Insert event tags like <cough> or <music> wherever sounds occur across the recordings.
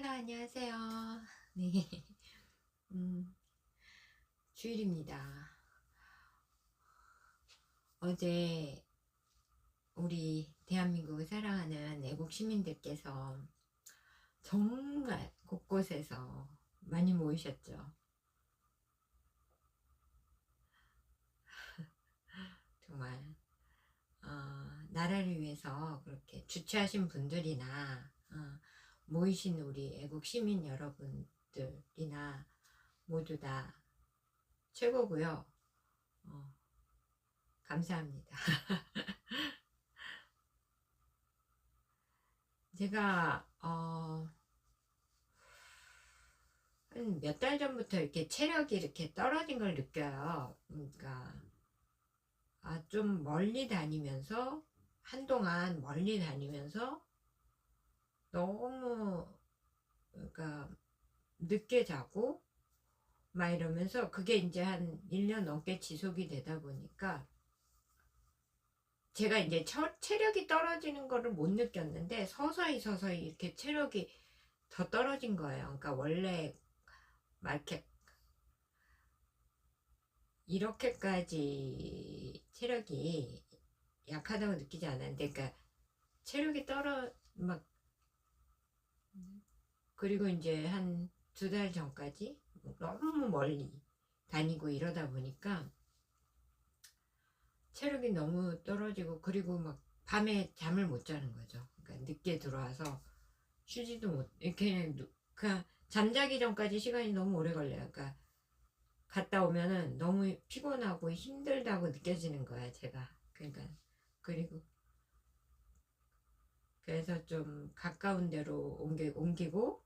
헬로 안녕하세요. 네. <laughs> 음, 주일입니다. 어제 우리 대한민국을 사랑하는 애국 시민들께서 정말 곳곳에서 많이 모이셨죠. <laughs> 정말 어, 나라를 위해서 그렇게 주최하신 분들이나 어, 모이신 우리 애국 시민 여러분들이나 모두 다 최고고요. 어, 감사합니다. <laughs> 제가 어, 한 몇 달 전부터 이렇게 체력이 이렇게 떨어진 걸 느껴요. 그러니까 아, 좀 멀리 다니면서 한동안 멀리 다니면서 너무 그러니까 늦게 자고 막 이러면서 그게 이제 한 1년 넘게 지속이 되다 보니까 제가 이제 처, 체력이 떨어지는 거를 못 느꼈는데 서서히 서서히 이렇게 체력이 더 떨어진 거예요. 그러니까 원래 막 이렇게 이렇게까지 체력이 약하다고 느끼지 않았는데 그러니까 체력이 떨어 막 그리고 이제 한 두 달 전까지 너무 멀리 다니고 이러다 보니까 체력이 너무 떨어지고 그리고 막 밤에 잠을 못 자는 거죠. 그러니까 늦게 들어와서 쉬지도 못 이렇게 그냥 잠자기 전까지 시간이 너무 오래 걸려요. 그러니까 갔다 오면은 너무 피곤하고 힘들다고 느껴지는 거야, 제가. 그러니까 그리고 그래서 좀 가까운 데로 옮기, 옮기고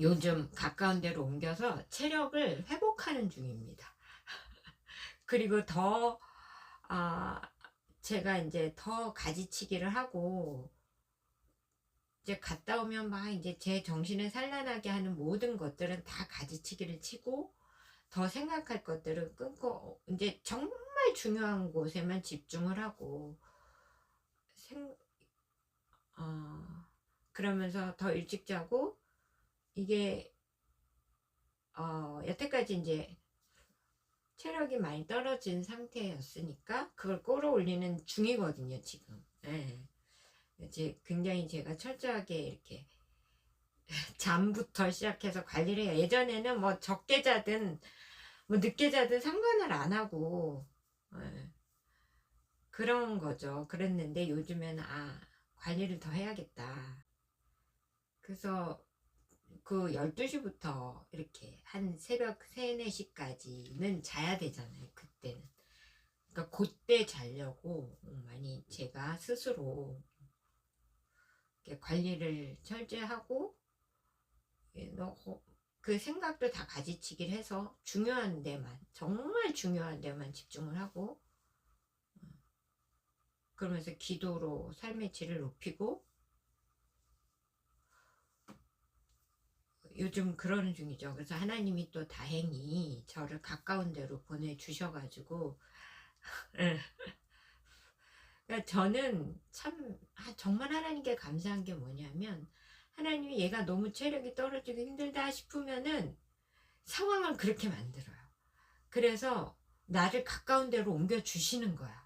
요즘 가까운 데로 옮겨서 체력을 회복하는 중입니다. <laughs> 그리고 더, 아, 제가 이제 더 가지치기를 하고, 이제 갔다 오면 막 이제 제 정신을 산란하게 하는 모든 것들은 다 가지치기를 치고, 더 생각할 것들은 끊고, 이제 정말 중요한 곳에만 집중을 하고, 생, 어, 그러면서 더 일찍 자고, 이게 어, 여태까지 이제 체력이 많이 떨어진 상태였으니까 그걸 끌어올리는 중이거든요 지금 예. 이제 굉장히 제가 철저하게 이렇게 <laughs> 잠부터 시작해서 관리를 해요 예전에는 뭐 적게 자든 뭐 늦게 자든 상관을 안 하고 예. 그런 거죠 그랬는데 요즘에는 아 관리를 더 해야겠다 그래서 그 12시부터 이렇게 한 새벽 3, 4시까지는 자야 되잖아요. 그때는. 그러니까 그때 자려고 많이 제가 스스로 관리를 철저히 하고 예, 그 생각도 다 가지치기를 해서 중요한 데만 정말 중요한 데만 집중을 하고 그러면서 기도로 삶의 질을 높이고 요즘 그러는 중이죠. 그래서 하나님이 또 다행히 저를 가까운 데로 보내주셔가지고, <laughs> 예. 그러니까 저는 참, 아, 정말 하나님께 감사한 게 뭐냐면, 하나님이 얘가 너무 체력이 떨어지고 힘들다 싶으면은 상황을 그렇게 만들어요. 그래서 나를 가까운 데로 옮겨 주시는 거야.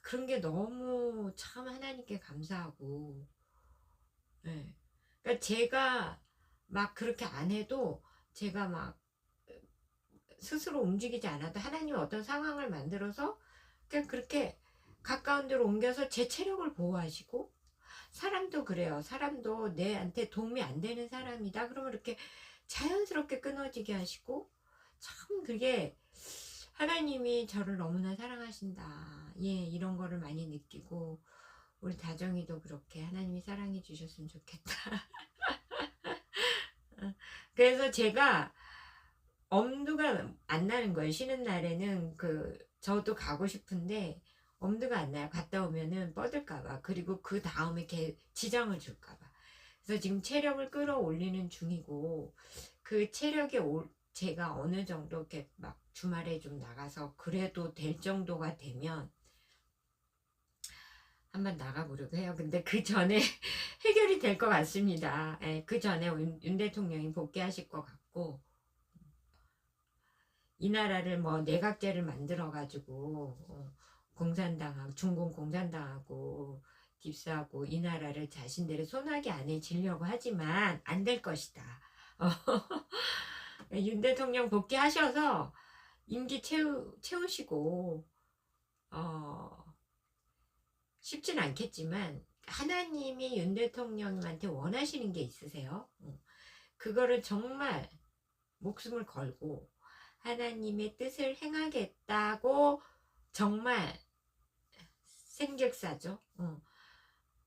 아, 그런 게 너무 참 하나님께 감사하고, 네. 그러니까 제가 막 그렇게 안 해도 제가 막 스스로 움직이지 않아도 하나님 어떤 상황을 만들어서 그냥 그렇게 가까운 데로 옮겨서 제 체력을 보호하시고 사람도 그래요. 사람도 내한테 도움이 안 되는 사람이다. 그러면 이렇게 자연스럽게 끊어지게 하시고 참 그게 하나님이 저를 너무나 사랑하신다. 예, 이런 거를 많이 느끼고 우리 다정이도 그렇게 하나님이 사랑해 주셨으면 좋겠다. <laughs> 그래서 제가 엄두가 안 나는 거예요. 쉬는 날에는 그 저도 가고 싶은데 엄두가 안 나요. 갔다 오면은 뻗을까봐. 그리고 그 다음에 개 지장을 줄까봐. 그래서 지금 체력을 끌어올리는 중이고 그 체력이 올, 제가 어느 정도 이렇게 막 주말에 좀 나가서 그래도 될 정도가 되면 한번 나가보려고 해요. 근데 그 전에 <laughs> 해결이 될 것 같습니다. 예, 그 전에 윤, 윤 대통령이 복귀하실 것 같고 이 나라를 뭐 내각제를 만들어 가지고 어, 공산당하고 중공 공산당하고 딥스하고 이 나라를 자신들의 손아귀 안에 지려고 하지만 안 될 것이다. <laughs> 어, <laughs> 윤 대통령 복귀하셔서 임기 채우, 채우시고 어, 쉽진 않겠지만 하나님이 윤 대통령한테 원하시는 게 있으세요. 어, 그거를 정말 목숨을 걸고 하나님의 뜻을 행하겠다고 정말 생즉사죠. 어.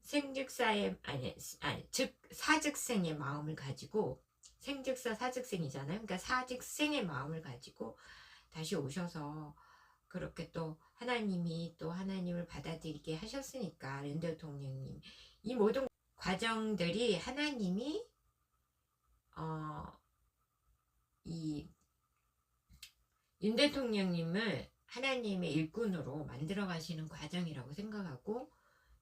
생즉사의 아니 아니 즉 사즉생의 마음을 가지고 생즉사 사즉생이잖아요. 그러니까 사즉생의 마음을 가지고 다시 오셔서 그렇게 또 하나님이 또 하나님을 받아들이게 하셨으니까 윤 대통령님 이 모든 과정들이 하나님이 어이 윤 대통령님을 하나님의 일꾼으로 만들어 가시는 과정이라고 생각하고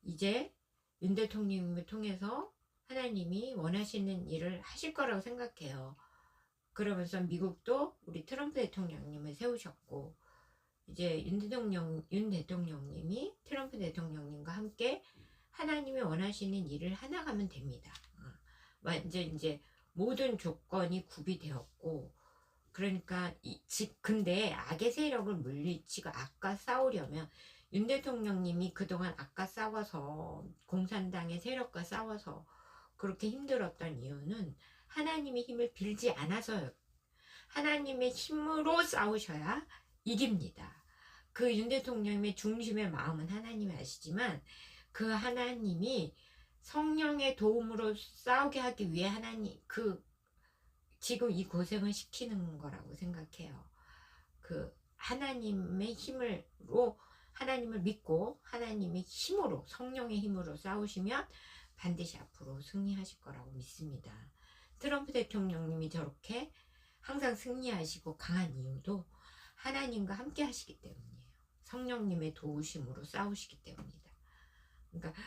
이제 윤 대통령님을 통해서 하나님이 원하시는 일을 하실 거라고 생각해요. 그러면서 미국도 우리 트럼프 대통령님을 세우셨고 이제 윤 대통령 윤 대통령님이 트럼프 대통령님과 함께 하나님이 원하시는 일을 하나 가면 됩니다. 어, 완전 이제 모든 조건이 구비되었고 그러니까 이, 즉 근데 악의 세력을 물리치고 악과 싸우려면 윤 대통령님이 그동안 악과 싸워서 공산당의 세력과 싸워서 그렇게 힘들었던 이유는 하나님의 힘을 빌지 않아서요. 하나님의 힘으로 싸우셔야 이깁니다. 그 윤 대통령의 중심의 마음은 하나님이 아시지만 그 하나님이 성령의 도움으로 싸우게 하기 위해 하나님 그 지금 이 고생을 시키는 거라고 생각해요. 그 하나님의 힘으로 하나님을 믿고 하나님의 힘으로 성령의 힘으로 싸우시면 반드시 앞으로 승리하실 거라고 믿습니다. 트럼프 대통령님이 저렇게 항상 승리하시고 강한 이유도 하나님과 함께 하시기 때문이에요. 성령님의 도우심으로 싸우시기 때문이다. 그러니까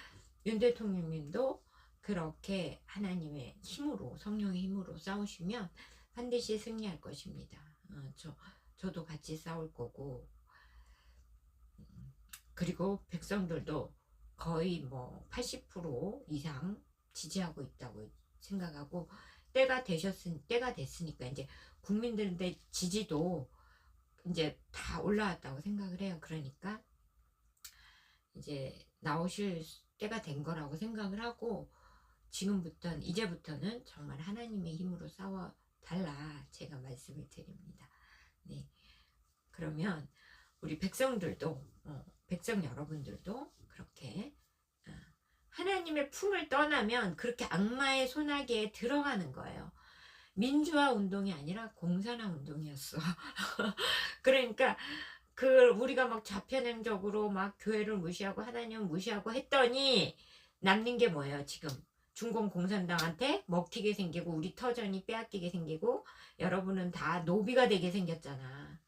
윤 대통령님도 그렇게 하나님의 힘으로 성령의 힘으로 싸우시면 반드시 승리할 것입니다. 어, 저 저도 같이 싸울 거고 음, 그리고 백성들도 거의 뭐 80% 이상 지지하고 있다고 생각하고 때가 되셨은 때가 됐으니까 이제 국민들의 지지도 이제 다 올라왔다고 생각을 해요. 그러니까 이제 나오실 때가 된 거라고 생각을 하고 지금부터는 이제부터는 정말 하나님의 힘으로 싸워 달라 제가 말씀을 드립니다. 네. 그러면 우리 백성들도 어, 백성 여러분들도 그렇게 어, 하나님의 품을 떠나면 그렇게 악마의 손아귀에 들어가는 거예요. 민주화 운동이 아니라 공산화 운동이었어. <laughs> 그러니까 그 우리가 막 좌편행적으로 막 교회를 무시하고 하나님을 무시하고 했더니 남는 게 뭐예요 지금 중공 공산당한테 먹히게 생기고 우리 터전이 빼앗기게 생기고 여러분은 다 노비가 되게 생겼잖아.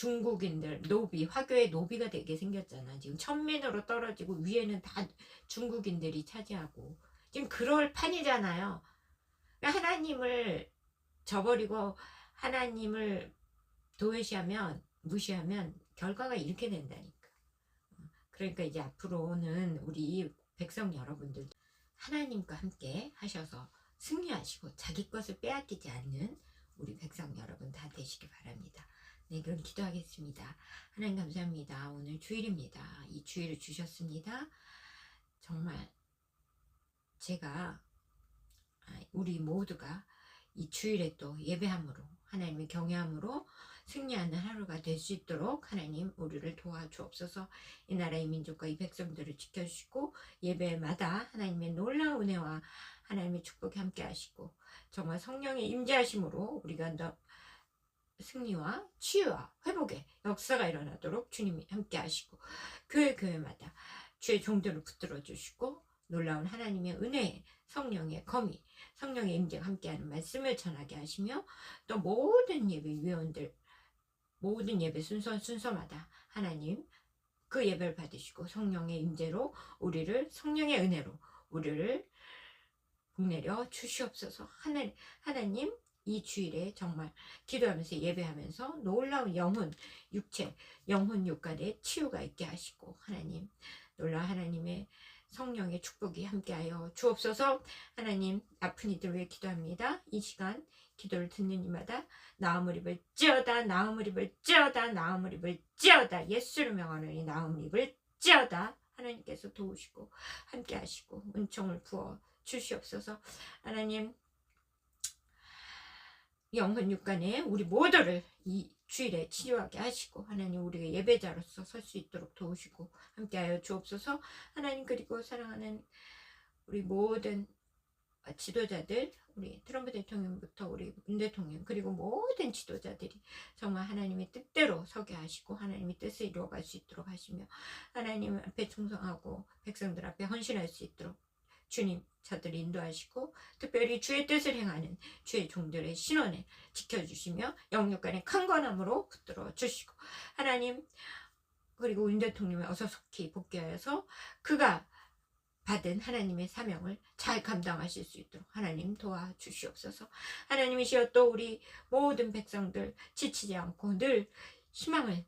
어? 중국인들 노비 화교의 노비가 되게 생겼잖아. 지금 천민으로 떨어지고 위에는 다 중국인들이 차지하고 지금 그럴 판이잖아요. 그러니까 하나님을 저버리고 하나님을 도외시하면 무시하면 결과가 이렇게 된다니까. 어, 그러니까 이제 앞으로는 우리 백성 여러분들 하나님과 함께 하셔서 승리하시고 자기 것을 빼앗기지 않는 우리 백성 여러분 다 되시기 바랍니다. 네, 그럼 기도하겠습니다. 하나님 감사합니다. 오늘 주일입니다. 이 주일을 주셨습니다. 정말 제가 아, 우리 모두가 이 주일에 또 예배함으로 하나님의 경외함으로 승리하는 하루가 될 수 있도록 하나님 우리를 도와주옵소서 이 나라의 민족과 이 백성들을 지켜주시고 예배마다 하나님의 놀라운 은혜와 하나님의 축복이 함께 하시고 정말 성령의 임재하심으로 우리가 더 승리와 치유와 회복의 역사가 일어나도록 주님이 함께 하시고 교회 교회마다 주의 종들을 붙들어 주시고 놀라운 하나님의 은혜, 성령의 거미, 성령의 임재가 함께하는 말씀을 전하게 하시며 또 모든 예배 위원들 모든 예배 순서 순서마다 하나님 그 예배를 받으시고 성령의 임재로 우리를 성령의 은혜로 우리를 복내려 주시옵소서. 하나, 하나님 이 주일에 정말 기도하면서 예배하면서 놀라운 영혼 육체 영혼 육간에 치유가 있게 하시고 하나님 놀라운 하나님의 성령의 축복이 함께하여 주옵소서. 하나님 아픈 이들 위해 기도합니다. 이 시간 기도를 듣는 이마다 나음을 입을 찌어다 나음을 입을 찌어다 나음을 입을 찌어다 예수를 명하노니 나음을 입을 찌어다 하나님께서 도우시고 함께 하시고 은총을 부어 주시옵소서. 하나님 영혼 육간에 우리 모두를 이 주일에 치료하게 하시고 하나님 우리가 예배자로서 설 수 있도록 도우시고 함께하여 주옵소서. 하나님 그리고 사랑하는 우리 모든 지도자들 우리 트럼프 대통령부터 우리 문 대통령 그리고 모든 지도자들이 정말 하나님의 뜻대로 서게 하시고 하나님의 뜻을 이루어갈 수 있도록 하시며 하나님 앞에 충성하고 백성들 앞에 헌신할 수 있도록 주님 저들 인도하시고 특별히 주의 뜻을 행하는 주의 종들의 신원을 지켜주시며 영육간의 강건함으로 붙들어 주시고 하나님 그리고 윤 대통령이 어서 속히 복귀하여서 그가 받은 하나님의 사명을 잘 감당하실 수 있도록 하나님 도와주시옵소서. 하나님이시여 또 우리 모든 백성들 지치지 않고 늘 희망을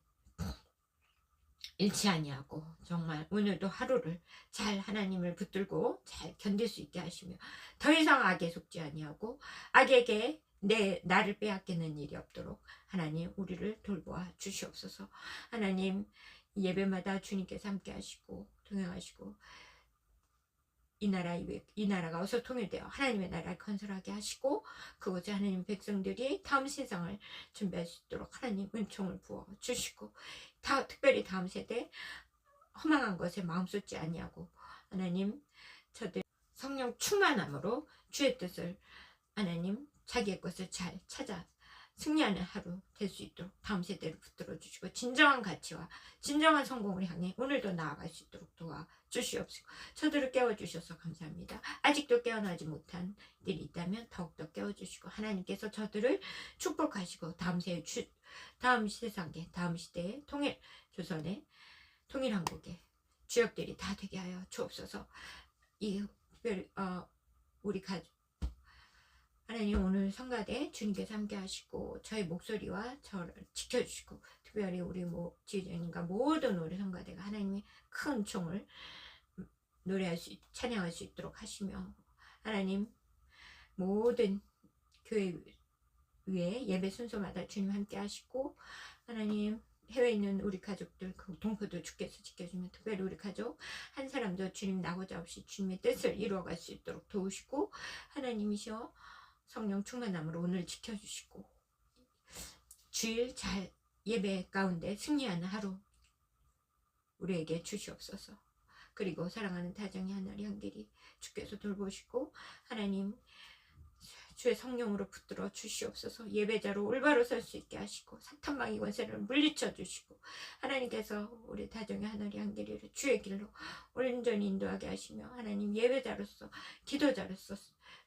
잃지 아니하고 정말 오늘도 하루를 잘 하나님을 붙들고 잘 견딜 수 있게 하시며 더 이상 악에 속지 아니하고 악에게 내 나를 빼앗기는 일이 없도록 하나님 우리를 돌보아 주시옵소서. 하나님 예배마다 주님께서 함께 하시고 동행하시고 이 나라 이 나라가 어서 통일되어 하나님의 나라를 건설하게 하시고 그곳에 하나님 백성들이 다음 세상을 준비할 수 있도록 하나님 은총을 부어 주시고 다 특별히 다음 세대? 허망한 것에 마음 쏟지 아니하고. 하나님 저들 성령 충만함으로 주의 뜻을 하나님 자기의 것을 잘 찾아 승리하는 하루 될 수 있도록 다음 세대를 붙들어 주시고 진정한 가치와 진정한 성공을 향해 오늘도 나아갈 수 있도록 도와 주시옵시고 저들을 깨워주셔서 감사합니다. 아직도 깨어나지 못한 일이 있다면 더욱더 깨워주시고 하나님께서 저들을 축복하시고 다음 세 주, 다음 세상에 다음 시대에 통일 조선의 통일 한국의 주역들이 다 되게 하여 주옵소서. 이 특별 어, 우리 가족 하나님 오늘 성가대 주님께서 함께 하시고 저의 목소리와 저를 지켜주시고 특별히 우리 모 지휘자님과 모든 우리 성가대가 하나님의 큰 총을 노래할 수 찬양할 수 있도록 하시며 하나님 모든 교회 위에 예배 순서마다 주님 함께 하시고 하나님 해외에 있는 우리 가족들 그 동포도 주께서 지켜주면 특별히 우리 가족 한 사람도 주님 나고자 없이 주님의 뜻을 이루어갈 수 있도록 도우시고 하나님이셔 성령 충만함으로 오늘 지켜주시고 주일 잘 예배 가운데 승리하는 하루 우리에게 주시옵소서. 그리고 사랑하는 다정의 하나리 형들이 주께서 돌보시고 하나님 주의 성령으로 붙들어 주시옵소서. 예배자로 올바로 설 수 있게 하시고 사탄망이 권세를 물리쳐 주시고 하나님께서 우리 다정의 하늘이 한길이를 주의 길로 온전히 인도하게 하시며 하나님 예배자로서 기도자로서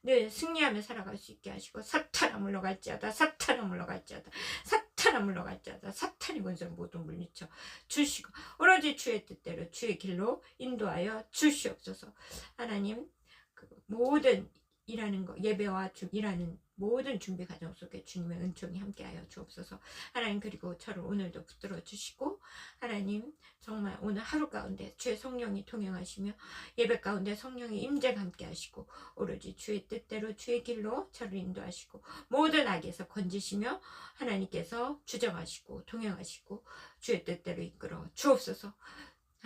늘 승리하며 살아갈 수 있게 하시고 사탄아 물러갈지어다 사탄아 물러갈지어다 사탄아 물러갈지어다 사탄이 권세 모두 물리쳐 주시고 오로지 주의 뜻대로 주의 길로 인도하여 주시옵소서. 하나님 그 모든 일하는 거 예배와 주, 일하는 모든 준비 과정 속에 주님의 은총이 함께하여 주옵소서. 하나님 그리고 저를 오늘도 붙들어 주시고 하나님 정말 오늘 하루 가운데 주의 성령이 통행하시며 예배 가운데 성령의 임재가 함께하시고 오로지 주의 뜻대로 주의 길로 저를 인도하시고 모든 악에서 건지시며 하나님께서 주정하시고 통행하시고 주의 뜻대로 이끌어 주옵소서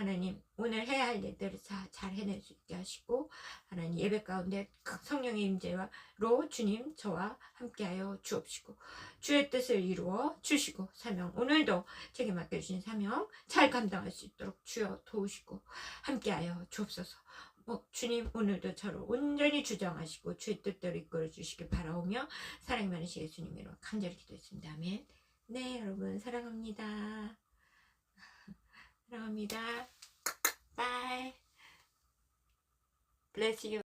하나님 오늘 해야 할 일들을 잘 해낼 수 있게 하시고 하나님 예배 가운데 성령의 임재로 주님 저와 함께하여 주옵시고 주의 뜻을 이루어 주시고 사명 오늘도 제게 맡겨주신 사명 잘 감당할 수 있도록 주여 도우시고 함께하여 주옵소서 뭐, 주님 오늘도 저를 온전히 주장하시고 주의 뜻대로 이끌어 주시길 바라오며 사랑이 많으신 예수님으로 간절히 기도했습니다. 아멘. 네 여러분 사랑합니다. 사랑합니다. Bye. Bless you.